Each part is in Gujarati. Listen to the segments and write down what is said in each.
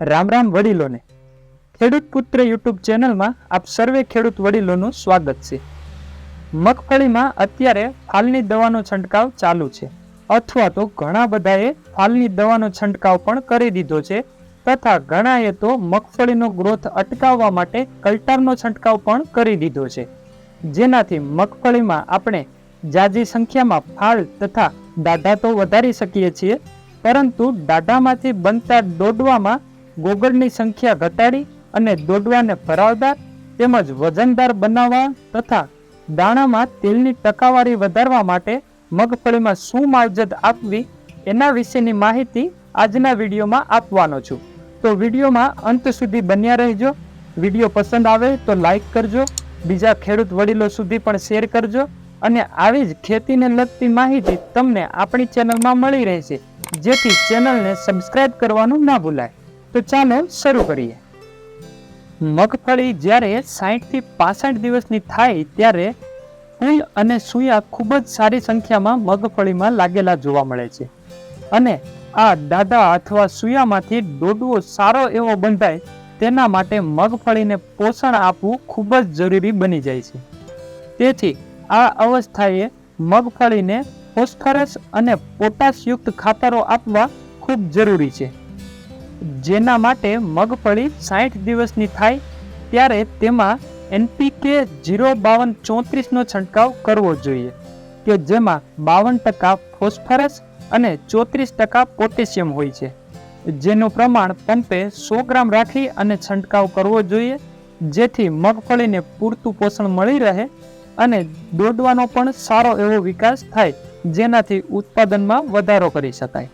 રામ રામ વડીલોને. ખેડૂત પુત્ર યુટ્યુબ ચેનલમાં આપ સર્વે ખેડૂત વડીલોનું સ્વાગત છે. મગફળીમાં અત્યારે ફાલની દવાનો છંટકાવ ચાલુ છે. અથવા તો ઘણા બધાએ ફાલની દવાનો છંટકાવ પણ કરી દીધો છે. તથા ઘણાએ તો મગફળીનો ગ્રોથ અટકાવવા માટે કલ્ટારનો છંટકાવ પણ કરી દીધો છે. જેનાથી મગફળીમાં આપણે જાજી સંખ્યામાં ફાળ તથા દાઢા તો વધારી શકીએ છીએ. પરંતુ દાઢામાંથી બનતા દોડવામાં ગોગળની સંખ્યા ઘટાડી અને દોડવાને ભરાવદાર તેમજ વજનદાર બનાવવા તથા દાણામાં તેલની ટકાવારી વધારવા માટે મગફળીમાં શું માવજત આપવી એના વિશેની માહિતી આજના વિડીયોમાં આપવાનો છું. તો વિડીયોમાં અંત સુધી બન્યા રહેજો. વીડિયો પસંદ આવે તો લાઈક કરજો. બીજા ખેડૂત વડીલો સુધી પણ શેર કરજો અને આવી જ ખેતીને લગતી માહિતી તમને આપણી ચેનલમાં મળી રહેશે. જેથી ચેનલને સબસ્ક્રાઇબ કરવાનું ના ભૂલાય. તો ચાલો શરૂ કરીએ. મગફળી જ્યારે સાહીઠથી પાસઠ દિવસની થાય ત્યારે ફૂલ અને સુયા ખૂબ જ સારી સંખ્યામાં મગફળીમાં લાગેલા જોવા મળે છે. અને આ દાદા અથવા સુયામાંથી દોડવો સારો એવો બંધાય તેના માટે મગફળીને પોષણ આપવું ખૂબ જ જરૂરી બની જાય છે. તેથી આ અવસ્થાએ મગફળીને ફોસ્ફરસ અને પોટાશયુક્ત ખાતરો આપવા ખૂબ જરૂરી છે. જેના માટે મગફળી સાઠ દિવસની થાય ત્યારે તેમાં એનપીકે જીરો બાવન ચોત્રીસનો છંટકાવ કરવો જોઈએ, કે જેમાં બાવન ટકા ફોસ્ફરસ અને ચોત્રીસ ટકા પોટેશિયમ હોય છે. જેનું પ્રમાણ પંપે સો ગ્રામ રાખી અને છંટકાવ કરવો જોઈએ, જેથી મગફળીને પૂરતું પોષણ મળી રહે અને દોડવાનો પણ સારો એવો વિકાસ થાય, જેનાથી ઉત્પાદનમાં વધારો કરી શકાય.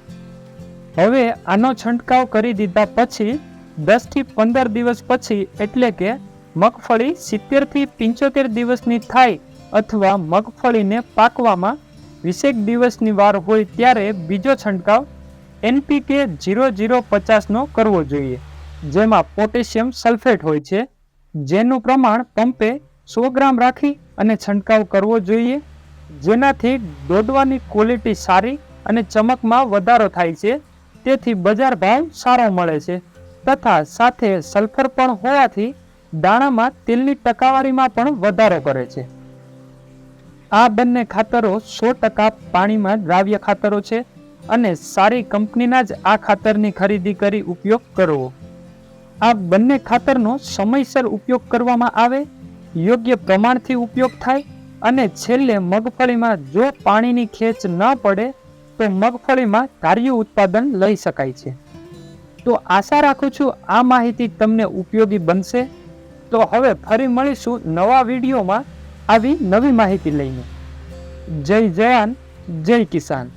હવે આનો છંટકાવ કરી દીધા પછી દસથી પંદર દિવસ પછી એટલે કે મગફળી સિત્તેરથી પંચોતેર દિવસની થાય અથવા મગફળીને પાકવામાં વીસેક દિવસની વાર હોય ત્યારે બીજો છંટકાવ એનપીકે જીરો જીરો પચાસનો કરવો જોઈએ, જેમાં પોટેશિયમ સલ્ફેટ હોય છે, જેનું પ્રમાણ પંપે સો ગ્રામ રાખી અને છંટકાવ કરવો જોઈએ, જેનાથી દોડવાની ક્વોલિટી સારી અને ચમકમાં વધારો થાય છે તેથી બજાર ભાવ સારો મળે છે. તથા સાથે સલ્ફર પણ હોવાથી દાણામાં તેલની ટકાવારીમાં પણ વધારો કરે છે. આ બંને ખાતરો સો ટકા પાણીમાં દ્રાવ્ય ખાતરો છે અને સારી કંપનીના જ આ ખાતરની ખરીદી કરી ઉપયોગ કરવો. આ બંને ખાતરનો સમયસર ઉપયોગ કરવામાં આવે, યોગ્ય પ્રમાણથી ઉપયોગ થાય અને છેલ્લે મગફળીમાં જો પાણીની ખેંચ ન પડે તો મગફળીમાં ધાર્યું ઉત્પાદન લઈ શકાય છે. તો આશા રાખું છું આ માહિતી તમને ઉપયોગી બનશે. તો હવે ફરી મળીશું નવા વિડીયોમાં આવી નવી માહિતી લઈને. જય જયાન, જય કિસાન.